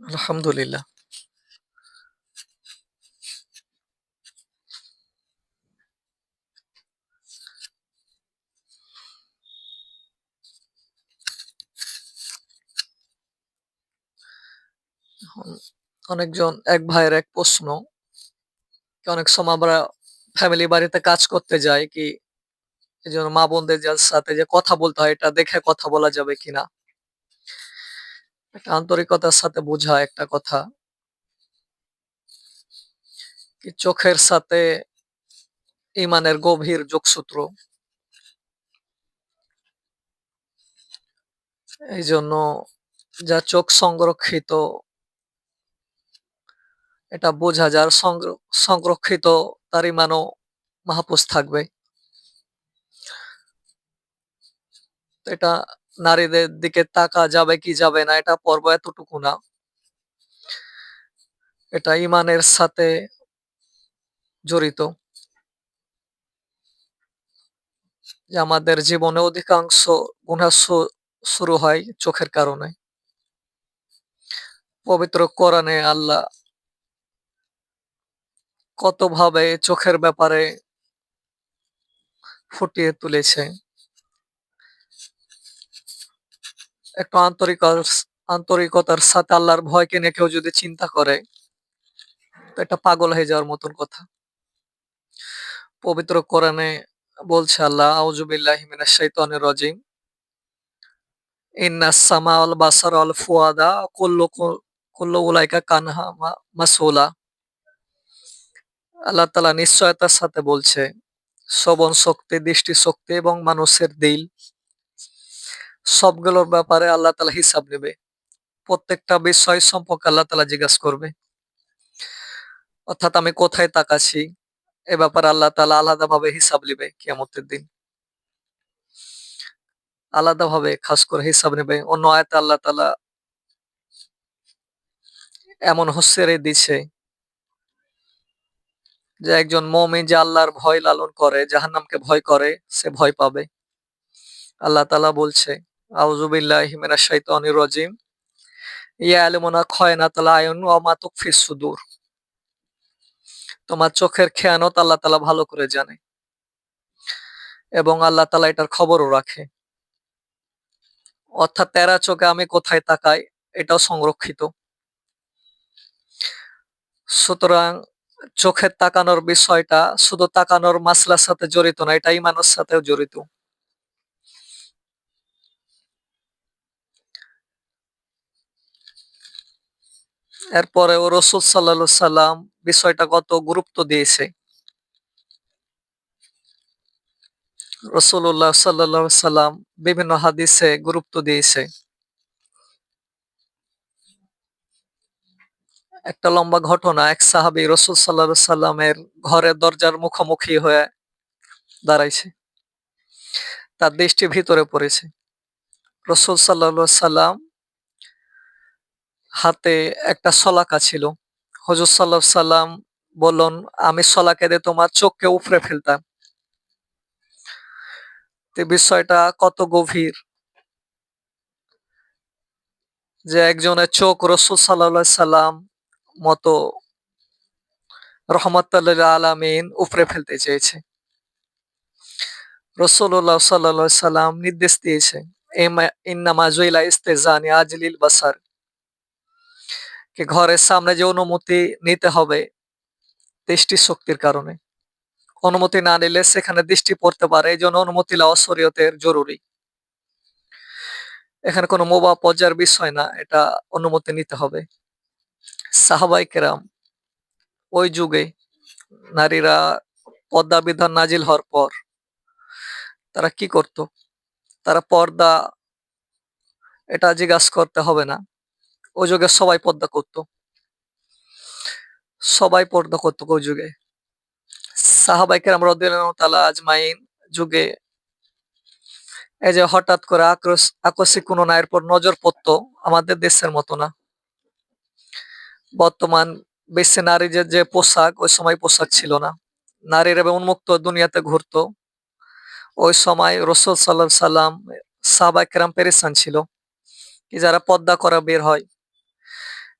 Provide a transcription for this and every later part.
আলহামদুলিল্লাহ। অনেকজন, এক ভাইয়ের এক প্রশ্ন। অনেক সময় আমরা ফ্যামিলি বাড়িতে কাজ করতে যাই, কি এজন্য মা-বোনদের যার সাথে যে কথা বলতে হয়, এটা দেখে কথা বলা যাবে কিনা? একটা আন্তরিকতার সাথে বোঝা একটা কথা। কি চোখের সাথে ইমানের গভীর যোগসূত্র। এই জন্য যা চোখ সংরক্ষিত, এটা বোঝা যার সংর, সংরক্ষিত তার ইমানও মাহফুজ থাকবে। এটা নারীদের দিকে তাকা যাবে কি যাবে না, এটা পর্ব এতটুকু না। এটা ইমানের সাথে জড়িত। আমাদের জীবনে অধিকাংশ শু, শুরু হয় চোখের কারণে। পবিত্র কোরআনে আল্লাহ কতভাবে চোখের ব্যাপারে ফুটিয়ে তুলেছে। একটু আন্তরিকর আন্তরিকতার সাথে আল্লাহর ভয়কে নিয়ে কেউ যদি চিন্তা করে তো এটা পাগল হয়ে যাওয়ার মতন কথা। পবিত্র কোরআনে বলছে আল্লাহ আউযু বিল্লাহি মিনাশ শাইতানির রাজিম। ইন্নাস সামা ওয়াল বাসারা ওয়াল ফুয়াদা কুল্লু কুল্লু উলাইকা কানহা মা মাসউলা। আল্লাহ তাআলা নিশ্চয়তার সাথে বলছে শ্রবণ শক্তি, দৃষ্টি শক্তি এবং মানুষের দিল সবগুলোর ব্যাপারে আল্লাহ তালা হিসাব নেবে। প্রত্যেকটা বিষয় সম্পর্কে আল্লাহ তালা জিজ্ঞাসা করবে। অর্থাৎ আমি কোথায় তাকাচ্ছি এ ব্যাপারে আল্লাহ তাআলা আলাদাভাবে হিসাব নিবে কিয়ামতের দিন। আলাদাভাবে খাস করে হিসাব নেবে। অন্য আয়াতে আল্লাহ তালা এমন হুঁশিয়ারি দিছে যে একজন মুমিন যে আল্লাহর ভয় লালন করে, জাহান্নামকে ভয় করে সে ভয় পাবে। আল্লাহ তালা বলছে তোমার চোখের খেয়ানত আল্লাহ তালা ভালো করে জানে। এবং আল্লাহ তালা এটার খবরও রাখে। অর্থাৎ তেরা চোখে আমি কোথায় তাকাই এটাও সংরক্ষিত। সুতরাং চোখের তাকানোর বিষয়টা শুধু তাকানোর মাসলার সাথে জড়িত না, এটা ইমানের সাথেও জড়িত। এরপরেও রসুল সাল্লাল্লাহু সাল্লাম বিষয়টা কত গুরুত্ব দিয়েছে। রসুল্লাহ সাল্লাল্লাহু সাল্লাম বিভিন্ন হাদিসে গুরুত্ব দিয়েছে। একটা লম্বা ঘটনা, এক সাহাবী রসুল সাল্লাল্লাহু সাল্লামের ঘরের দরজার মুখোমুখি হয়ে দাঁড়াইছে। তার দৃষ্টি ভিতরে পড়েছে। রসুল সাল্লাল্লাহু সাল্লাম হাতে একটা সলাকা ছিল। হুজুর সাল্লাল্লাহু সাল্লাম বললেন, "আমি শলাকা দিয়ে তোমার চোখকে উপড়ে ফেলতাম।" বিষয়টা কত গভীর। যে একজনের চোখ রসুল সাল্লাল্লাহু সাল্লাম মতো রহমাতাল লিল আলামিন উপড়ে ফেলতে চেয়েছে। রাসূলুল্লাহ সাল্লাল্লাহু সাল্লাম নির্দেশ দিয়েছে, ইমা ইন্নামা জুইলা ইস্তিজানি আজলিল বাসার। কি ঘরের সামনে যে অনুমতি নিতে হবে দৃষ্টি শক্তির কারণে। অনুমতি না নিলে সেখানে দৃষ্টি পড়তে পারে। এই জন্য অনুমতি লওয়া শরীয়তের জরুরি। এখানে কোনো মোবা পর্যায়ের বিষয় না। এটা অনুমতি নিতে হবে। সাহাবায়ে কেরাম ওই যুগে নারীরা পর্দা বিধান নাজিল হওয়ার পর তারা কি করত? তারা পর্দা এটা জিজ্ঞাসা করতে হবে না। ওই যুগে সবাই পর্দা করত। সবাই পর্দা করত ওই যুগে। সাহাবায়ে কেরাম রাদিয়াল্লাহু তাআলা আজমাইন যুগে এই যে হঠাৎ করে আক্রোশ আকস্মিক কোনো নারীর পর নজর পড়তো আমাদের দেশের মতো না। বর্তমান বিশ্বে নারীদের যে পোশাক, ওই সময় পোশাক ছিল না। নারীরা উন্মুক্ত দুনিয়াতে ঘুরতো। ওই সময় রসুল সাল্লাম সাহাবায়ে কেরাম পেরেশান ছিল। কি যারা পর্দা করা বের হয়।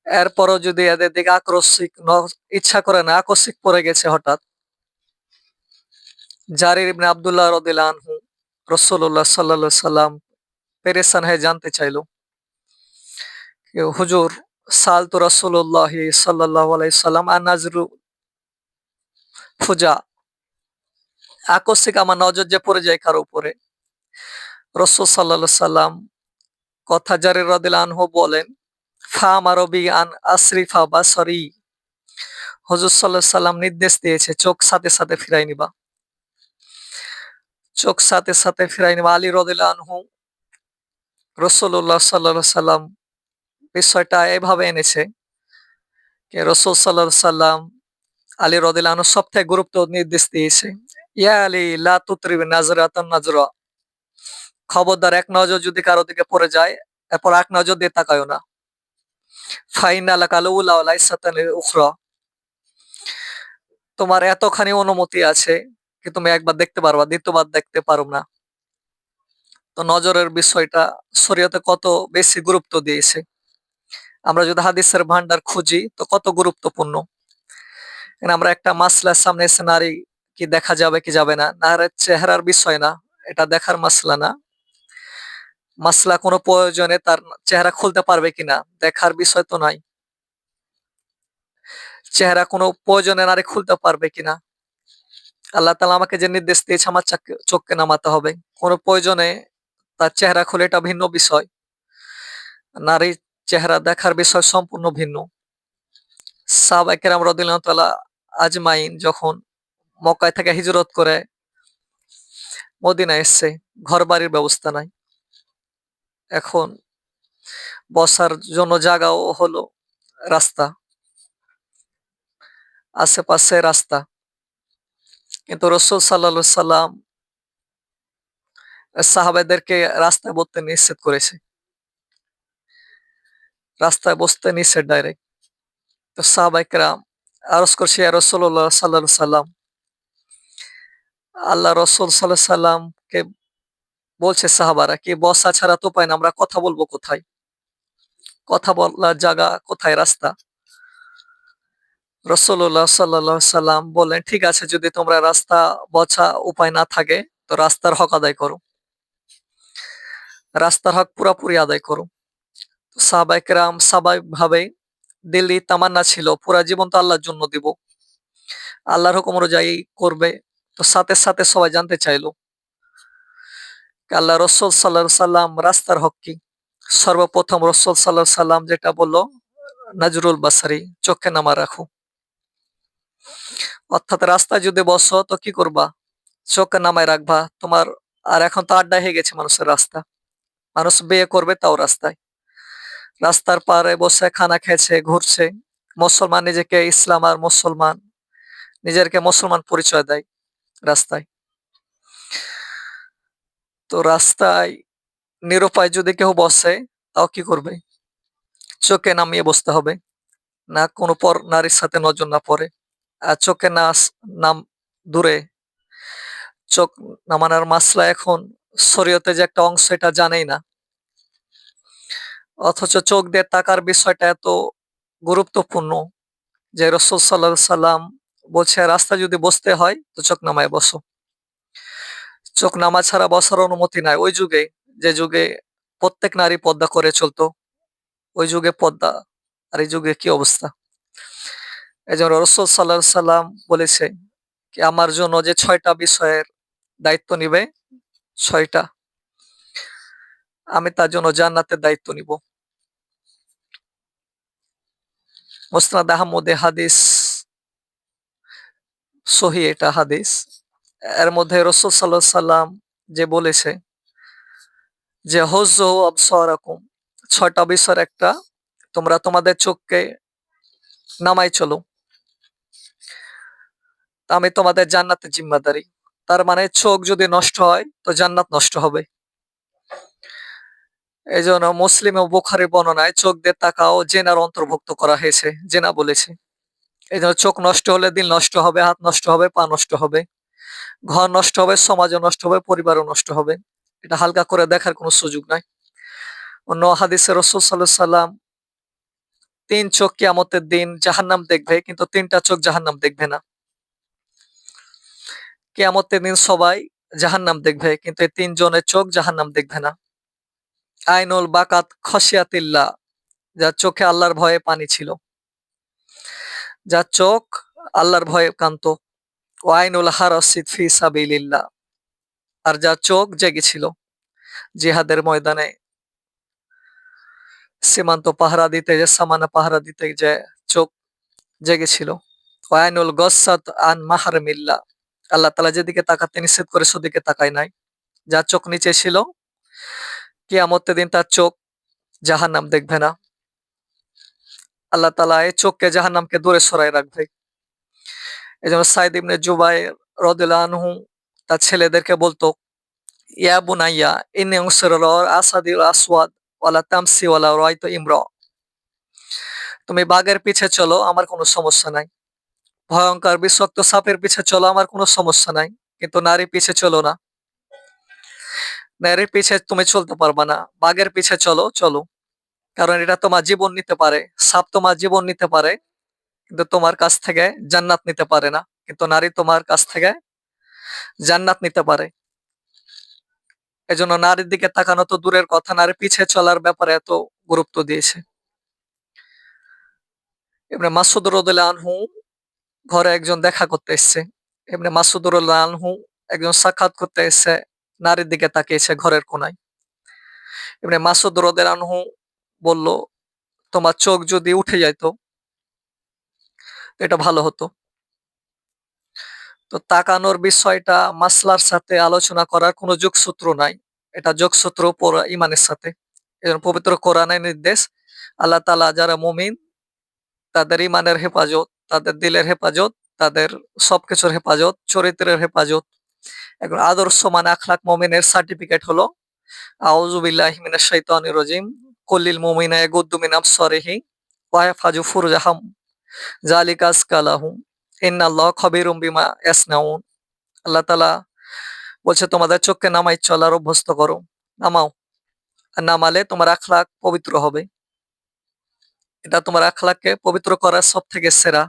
এরপরও যদি এদের দিকে আকস্মিক ইচ্ছা করে না, আকস্মিক পড়ে গেছে হঠাৎ। জারির ইবনে আব্দুল্লাহ রদিল্লাহ আনহু রসুল্লাহ সাল্লা সাল্লাম পেরেসান হয়ে জানতে চাইলো হুজুর সাল তো রসুল্লাহ সাল্লাহ সাল্লাম আর নাজরু ফুজা, আকস্মিক আমার নজর যে পড়ে যায় কারও উপরে? রসুল সাল্লা সাল্লাম কথা জারির রদিল্লাহ আনহু বলেন ফা মারবি আন আসরিফা বা সরি হজুর সাল্লাম নির্দেশ দিয়েছে, চোখ সাথে সাথে ফিরাই নিবা। চোখ সাথে সাথে ফিরাই নিবা। আলী রদিল্লাহ আনহু রসুল্লাহ সাল্লাহ সাল্লাম বিষয়টা এভাবে এনেছে রসুল সাল্লাহ সাল্লাম আলী রদিল্লাহ আনহু সব থেকে গুরুত্ব নির্দেশ দিয়েছে, ইয়া আলী লা তুত্রিবি নাজরাতান নাজরা। খবরদার এক নজর যদি কারও দিকে পড়ে যায়, এরপর এক নজর দিয়ে তাকায়ও না। তোমার এতখানি অনুমতি আছে কি তুমি একবার দেখতে পারবা? দ্বিতীয়বার দেখতে পারো না। তো নজরের বিষয়টা শরীয়তে কত বেশি গুরুত্ব দিয়েছে। আমরা যদি হাদিসের ভান্ডার খুঁজি, তো কত গুরুত্বপূর্ণ। আমরা একটা মাসলার সামনে এসে নারী কি দেখা যাবে, কি যাবে না? নারীর চেহারার বিষয় না, এটা দেখার মাসলা না। মাসলা কোনো প্রয়োজনে তার চেহারা খুলতে পারবে কিনা, দেখার বিষয় তো নাই। চেহারা কোনো প্রয়োজনে নারী খুলতে পারবে কিনা? আল্লাহ তালা আমাকে যে নির্দেশ দিয়েছে, আমার চোখকে নামাতে হবে। কোনো প্রয়োজনে তার চেহারা খুলে এটা ভিন্ন বিষয়। নারীর চেহারা দেখার বিষয় সম্পূর্ণ ভিন্ন। সাহবাইকেরাম রদিল্লাহ তালা আজমাইন যখন মক্কায় থেকে হিজরত করে মদিনা এসছে ঘর বাড়ির ব্যবস্থা নাই। এখন বসার জন্য জায়গাও হলো রাস্তা, আশেপাশে রাস্তা। কিন্তু রসুল সাল্লা সাল্লাম সাহাবাদেরকে রাস্তায় বসতে নিষেধ করেছে। রাস্তায় বসতে নিষেধ ডাইরেক্ট তো সাহাবাইকরাম আরজ করছে রসুল্লাহ সাল্লা সাল্লাম আল্লাহ রসুল সাল্লাহ সাল্লামকে বলছে সাহাবারা, কি বসা ছাড়া তো পাই না, আমরা কথা বলব কোথায়? কথা বলার জায়গা কোথায়, রাস্তা? রসুল্লাহ সাল্লাহ সাল্লাম বললেন, ঠিক আছে, যদি তোমরা রাস্তা বছা উপায় না থাকে, তো রাস্তার হক আদায় করো। রাস্তার হক পুরাপুরি আদায় করো। তো সাহাবাইকরাম স্বাভাবিকভাবে দিল্লি তামান্না ছিল, পুরা জীবন তো আল্লাহর জন্য দিব। আল্লাহর হুকুম অনুযায়ী করবে। তো সাথে সাথে সবাই জানতে চাইলো আল্লাহ রসুল সাল্লা সাল্লাম রাস্তার হক কি? সর্বপ্রথম রসুল সাল্লাহ সাল্লাম যেটা বলল, নাজরুল বাসারি চোখে নামা রাখো। অর্থাৎ রাস্তায় যদি বসো তো কি করবা? চোখে নামায় রাখবা। তোমার আর এখন তো আড্ডা হয়ে গেছে মানুষের রাস্তা। মানুষ বিয়ে করবে তাও রাস্তায়। রাস্তার পারে বসে খানা খেয়েছে, ঘুরছে। মুসলমান নিজেকে ইসলাম আর মুসলমান নিজেরকে মুসলমান পরিচয় দেয় রাস্তায়। তো রাস্তায় নিরুপায় যদি কেউ বসে, তাও কি করবে? চোখে নামিয়ে বসতে হবে। না কোনো পর নারীর সাথে নজর না পড়ে। আর চোখে না নাম দূরে। চোখ নামানোর মাসলা এখন শরীয়তে যে একটা অংশ, এটা জানেই না। অথচ চোখ দিয়ে তাকার বিষয়টা এত গুরুত্বপূর্ণ যে রসুল সাল্লাহ সাল্লাম বলছে রাস্তা যদি বসতে হয়, তো চোখ নামায় বসো। চোখ নামা ছাড়া বসার অনুমতি নাই। ওই যুগে, যে যুগে প্রত্যেক নারী পদ্মা করে চলতো, ওই যুগে পদ্মা আর এই যুগে কি অবস্থা? এই জন্য রসুল সাল্লাহ সাল্লাম বলেছে কি, আমার জন্য যে ছয়টা বিষয়ের দায়িত্ব নিবে, ছয়টা। আমি তার জন্য জান্নাতের দায়িত্ব নিব। মোসনাদ আহমদে হাদিস সহি এটা হাদিস। এর মধ্যে রসুল সাল্লাহ সাল্লাম যে বলেছে যে হজ আবসরাকুম, ছয়টা বিষয়ের একটা, তোমরা তোমাদের চোখকে নামাই চলো। আমি তোমাদের জান্নাতের জিম্মাদারি। তার মানে চোখ যদি নষ্ট হয়, তো জান্নাত নষ্ট হবে। এই জন্য মুসলিম ও বুখারি বর্ণনায় চোখ দিয়ে তাকাও, জেনার অন্তর্ভুক্ত করা হয়েছে, জেনা বলেছে। এই জন্য চোখ নষ্ট হলে দিল নষ্ট হবে, হাত নষ্ট হবে, পা নষ্ট হবে। ঘর নষ্ট হবে, সমাজও নষ্ট হবে, পরিবারও নষ্ট হবে। এটা হালকা করে দেখার কোনো সুযোগ নাই। অন্য হাদিসে রসুল সাল্লাহ সাল্লাম তিন চোখ কিয়ামতের দিন জাহান্নাম দেখবে, কিন্তু তিনটা চোখ জাহান্নাম দেখবে না। কিয়ামতের দিন সবাই জাহান্নাম দেখবে, কিন্তু এই তিনজনের চোখ জাহান্নাম দেখবে না। আইনুল বাকাত খসিয়াতিল্লা যার চোখে আল্লাহর ভয়ে পানি ছিল। যার চোখ আল্লাহর ভয়ে কান্ত ও আইনুল হারসিদ ফি সাবিলিল্লাহ। আর যা চোখ জেগেছিল জিহাদের ময়দানে, সীমান্ত পাহারা দিতে যে সামানা পাহারা দিতে যে চোখ জেগেছিল। ওয়াইনুল গসাত আন মাহারমিল্লা আল্লাহ তালা যেদিকে তাকাতে নিষেধ করে সেদিকে তাকায় নাই। যা চোখ নিচে ছিল, কিয়ামতের দিন তার চোখ জাহান্নাম দেখবে না। আল্লাহ তালা এই চোখকে জাহান্নামকে দূরে সরাই রাখবে। এই জন্য সাইদ ইবনে জুবাই রদুল্লাহ তার ছেলেদেরকে বলতো, ইয়া বুনাইয়া, ইন্নি অংসর আসাদিল আসওয়াদ ওয়ালা তামসি ওয়ালা রাইতো ইমর। তুমি বাঘের পিছে চলো, আমার কোনো সমস্যা নাই। ভয়ঙ্কর, বিষাক্ত সাপের পিছে চলো, আমার কোনো সমস্যা নাই। কিন্তু নারী পিছে চলো না। নারীর পিছে তুমি চলতে পারবা না। বাঘের পিছে চলো চলো। কারণ এটা তোমার জীবন নিতে পারে। সাপ তোমার জীবন নিতে পারে। কিন্তু তোমার কাছ থেকে জান্নাত নিতে পারে না। কিন্তু নারী তোমার কাছ থেকে জান্নাত নিতে পারে। এজন্য নারীর দিকে তাকানো তো দূরের কথা, নারী পিছে চলার ব্যাপারে এত গুরুত্ব দিয়েছে। এমনি মাসুদ আনহু ঘরে একজন দেখা করতে এসছে। এমনি মাসুদ রদুল্লাহ আনহু একজন সাক্ষাৎ করতে এসছে, নারীর দিকে তাকিয়েছে ঘরের কোনায়। এমনি মাসুদ আনহু বলল, তোমার চোখ যদি উঠে যাইতো এটা ভালো হতো। তো তাকানোর বিষয়টা মাসলার সাথে আলোচনা করার কোনো যোগসূত্র নাই। এটা যোগসূত্র ইমানের সাথে। এজন্য পবিত্র কোরআনের নির্দেশ, আল্লাহ তালা যারা মুমিন, তাদের ইমানের হেফাজত, তাদের দিলের হেফাজত, তাদের সবকিছুর হেফাজত, চরিত্রের হেফাজত। এখন আদর্শ মানে আখলাক মমিনের সার্টিফিকেট হলো আউজুবিল্লাহ মিনাশ শাইতানির রাজিম কুল্লিল মুমিনা ইয়াগুদ্দু মিন আবসারিহি, ওয়া ইয়াহফাজু ফুরুজাহাম। জালিকা আসকালাহুম ইন্নাল্লাহ খবিরুম বিমা ইয়াসনাউন আল্লাহ তাআলা বলছে, তোমাদের চোখকে নামাই চলার অভ্যস্ত করো। নামাও। আর নামালে তোমার আখলাক পবিত্র হবে। এটা তোমার আখলাককে পবিত্র করার সব থেকে সেরা।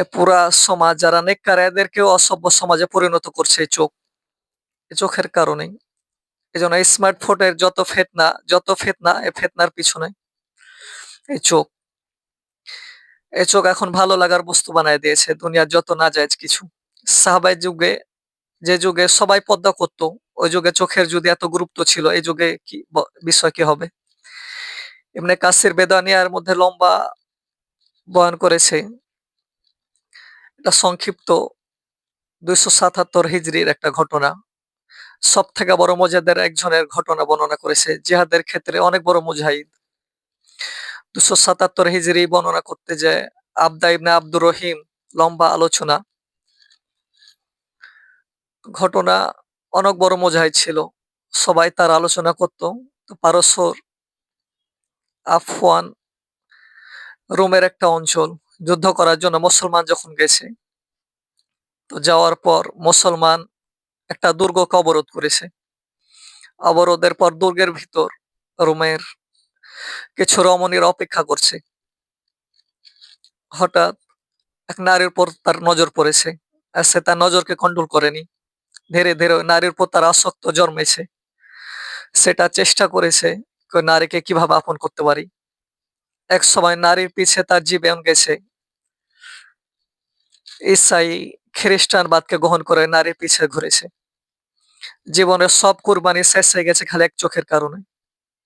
এ পুরা সমাজ, যারা নেককার, এদেরকেও অসভ্য সমাজে পরিণত করছে এই চোখ। চোখের কারণেই এই জন্য স্মার্টফোনের যত ফেতনা যত ফেতনা এই ফেতনার পিছনে এই চোখ। এই চোখ এখন ভালো লাগার বস্তু বানায় দিয়েছে, দুনিয়ার যত না যায় কিছু। সাহাবাই যুগে, যে যুগে সবাই পদ্মা করতো, ওই যুগে চোখের যদি এত গুরুত্ব ছিল, এই যুগে কি বিষয় কি হবে? এমনি কাসির বেদানিয়ার মধ্যে লম্বা বয়ান করেছে, এটা সংক্ষিপ্ত, দুইশো সাতাত্তর হিজড়ির একটা ঘটনা। সব থেকে বড় মজাদের একজনের ঘটনা বর্ণনা করেছে, জিহাদের ক্ষেত্রে অনেক বড় মুজাহিদ। দুশো সাতাত্তর হিজড়ি বর্ণনা করতে যে আবদা ইবনে আব্দুর রহিম লম্বা আলোচনা। ঘটনা অনেক বড় মুজাহিদ ছিল। সবাই তার আলোচনা করত। পারস্যর আফওয়ান রোমের একটা অঞ্চল, যুদ্ধ করার জন্য মুসলমান যখন গেছে, তো যাওয়ার পর মুসলমান একটা দুর্গকে অবরোধ করেছে। অবরোধের পর দুর্গের ভিতর রোমের কিছু রমণীর অপেক্ষা করছে। হঠাৎ এক নারীর উপর তার নজর পড়েছে, আর সে তার নজরকে কন্ট্রোল করেনি। ধীরে ধীরে নারীর উপর তার আসক্ত জন্মেছে। সেটা চেষ্টা করেছে নারীকে কীভাবে আপন করতে পারি। এক সময় নারীর পিছে তার জীবন গেছে, ইসাই খ্রিস্টানবাদকে গ্রহণ করে নারীর পিছে ঘুরেছে। জীবনের সব কুরবানি শেষ হয়ে গেছে খালি এক চোখের কারণে।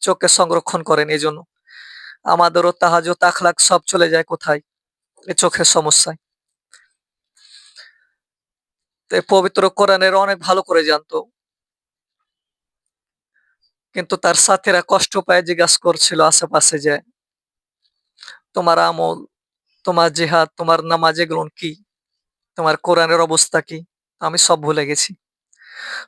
চোখকে সংরক্ষণ করেন এই জন্য আমাদেরও তাহাজ তাখলাক সব চলে যায় কোথায়? এই চোখের সমস্যায়। পবিত্র কোরআনের অনেক ভালো করে জানতো। কিন্তু তার সাথীরা কষ্ট পায়, জিজ্ঞাসা করছিল আশেপাশে যে, তোমার আমল, তোমার জিহাদ, তোমার নামাজ এগুলো কি? তোমার কোরআনের অবস্থা কি? আমি সব ভুলে গেছি।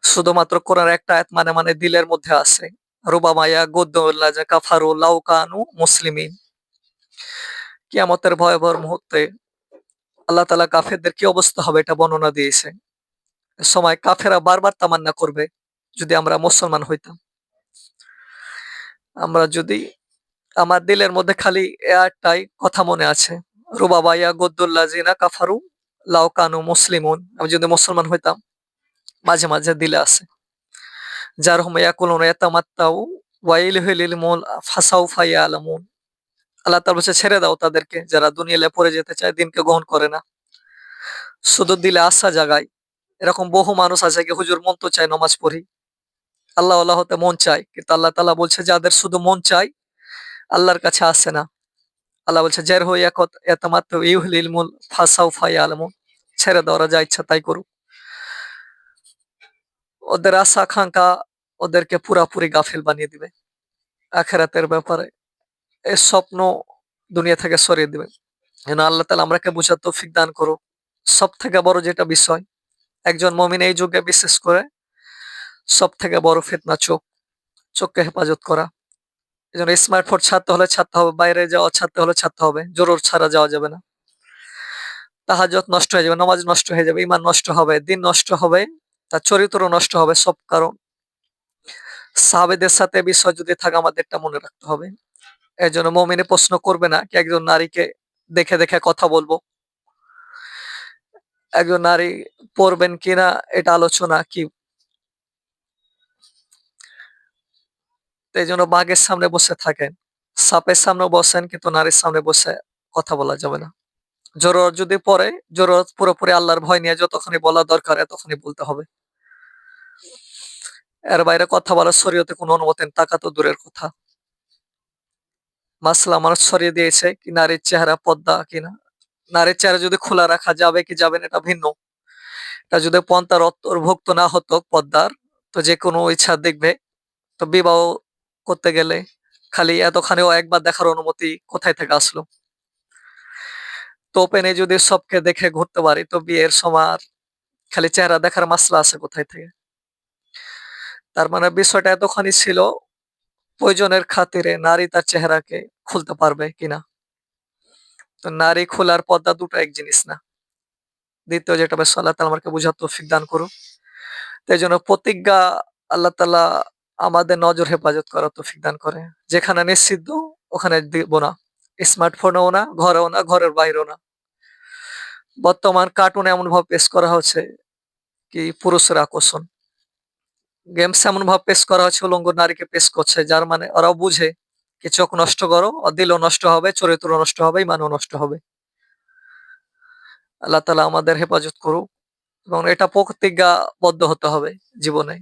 শুধুমাত্র কোরআন একটা আয়াত মানে মানে দিলের মধ্যে আছে। রুবামায়া গদ্দুল্লাহ যে কাফারু লাউকানু, মুসলিমিন। কিয়ামতের ভয়াবহ মুহূর্তে আল্লাহ তালা কাফেরদের কি অবস্থা হবে এটা বর্ণনা দিয়েছে সময় কাফেরা বারবার তামান্না করবে যদি আমরা মুসলমান হইতাম। আমরা যদি আমার দিলের মধ্যে খালি একটাই কথা মনে আছে। রুবাবাইয়া গদ্দুল্লাহ জিনা, কাফারু লাউ কানু মুসলিমুন। আমি যদি মুসলমান হইতাম, মাঝে মাঝে দিলে আছে। যার হুম ইয়াকুলুন ইয়াতামাত্তাউ ওয়াইল হিলিল মুল ফাসাউ ফাইয়া আলামুন আল্লাহ তার বলছে, ছেড়ে দাও তাদেরকে যারা দুনিয়ালে পড়ে যেতে চায়, দিনকে গ্রহণ করে না। শুধু দিলে আশা জাগায়। এরকম বহু মানুষ আছে কি হুজুর মন তো চায় নমাজ পড়ি। আল্লাহ আল্লাহ হতে মন চায়, কিন্তু আল্লাহ তালা বলছে, যাদের শুধু মন চায়, আল্লাহর কাছে আসে না। আল্লাহ বলছে, জের হই এতমাত্র ইউহলিল মুল ফাসাউ ফাই আলমুন ছেড়ে দেওয়া যা ইচ্ছা তাই করুক। ওদের আশা, আকাঙ্ক্ষা ওদেরকে পুরাপুরি গাফিল বানিয়ে দিবে। আখেরাতের ব্যাপারে এই স্বপ্ন দুনিয়া থেকে সরিয়ে দিবে। যেন আল্লাহ তালা আমরাকে বোঝার তৌফিক দান করুক। সব থেকে বড় যেটা বিষয়, একজন মমিন এই যুগে বিশেষ করে সব থেকে বড় ফিতনা চোখ, চোখকে হেফাজত করা। এই জন্য স্মার্টফোন ছাড়তে হলে ছাড়তে হবে, বাইরে যাওয়া ছাড়তে হলে ছাড়তে হবে, জোরর ছাড়া যাওয়া যাবে না। তাহাজত নষ্ট হয়ে যাবে, নামাজ নষ্ট হয়ে যাবে ইমান নষ্ট হবে, দিন নষ্ট হবে, তার চরিত্র নষ্ট হবে, সব কারণ সাহাবেদের সাথে বিষয় যদি থাকে, আমাদেরটা মনে রাখতে হবে। এই জন্য মমিনে প্রশ্ন করবে না কি একজন নারীকে দেখে দেখে কথা বলব। একজন নারী পড়বেন কিনা, এটা আলোচনা কি? এই জন্য বাঘের সামনে বসে থাকেন। সাপের সামনে বসেন, কিন্তু নারীর সামনে বসে কথা বলা যাবে না। জরুরত যদি পরে জরুরত পুরোপুরি আল্লাহর ভয় নিয়ে যতক্ষণই বলা দরকার এতক্ষণই বলতে হবে। এর বাইরে কথা বলার শরীয়তে কোনো অনুমতি টাকা তো দূরের কথা। মাসলা মানুষ সরিয়ে দিয়েছে কি নারীর চেহারা পদ্মা কিনা নারীর চেহারা যদি খোলা রাখা যাবে কি যাবে না, এটা ভিন্ন। এটা যদি পন্থার অন্তর্ভুক্ত না হতো পদ্মার তো যে কোনো ইচ্ছা দেখবে। তো বিবাহ করতে গেলে খালি এতখানেও একবার দেখার অনুমতি কোথায় থেকে আসলো? তো ওপেনে যদি সবকে দেখে ঘুরতে পারি, তো বিয়ের সময় আর খালি চেহারা দেখার মাসলা আছে কোথায় থেকে? তার মানে বিষয়টা এতখানি ছিল, প্রয়োজনের খাতিরে নারী তার চেহারাকে খুলতে পারবে কিনা? তো নারী খোলার পর্দা দুটো এক জিনিস না। দ্বিতীয় যেটা বেশ আল্লাহ তালা আমাকে বুঝার তৌফিক দান করুক। তাই জন্য প্রতিজ্ঞা আল্লাহ তালা আমাদের নজর হেফাজত করার তৌফিক দান করে। যেখানে নিশ্চিদ্ধ ওখানে দিব না। স্মার্টফোনেও না, ঘরেও না, ঘরের বাইরেও না। বর্তমান কার্টুন এমন ভাবে পেশ করা হচ্ছে কি পুরুষের আকর্ষণ। গেমস এমন ভাবে পেশ করা হচ্ছে উলঙ্গ নারীকে পেশ করছে, যার মানে ওরাও বুঝে কি চোখ নষ্ট করো, দিলও নষ্ট হবে চরিত্র নষ্ট হবে, ইমানও নষ্ট হবে। আল্লাহ তালা আমাদের হেফাজত করুক এবং এটা প্রতিজ্ঞাবদ্ধ হতে হবে জীবনে।